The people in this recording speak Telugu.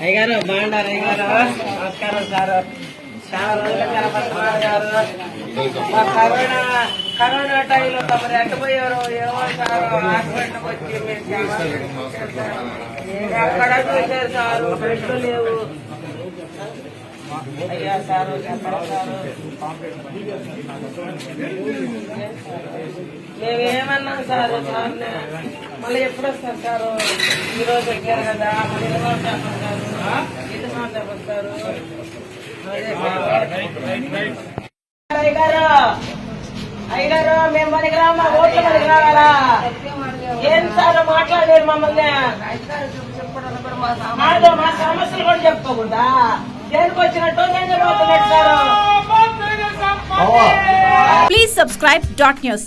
అయ్యారు బాగున్నారు అయ్యారు నమస్కారం సార్. చాలా రోజులు కనపడుతున్నారు గారు. మా కరోనా కరోనా టైంలో తమరు ఎట్టపోయారు ఏమో సార్. హాస్పిటల్కి వచ్చి మీరు ఎక్కడ చూశారు సార్? బెడ్లు లేవు. అయ్యా సారు సారు? మేమేమన్నాం సార్ మళ్ళీ ఎప్పుడు వస్తారు సారు? ఈరోజు వచ్చారు కదా మళ్ళీ ఎన్ని సంవత్సరాలు సార్. అయ్యారు మేము మనకి రా మా ఓట్లు మనకి రావాలా ఏం సార్ మాట్లాడలేరు మమ్మల్ని మాతో మా సమస్యలు కూడా చెప్పుకోకుండా దేనికి వచ్చినట్టు నేను పోతున్నట్టు sir Please subscribe dot news.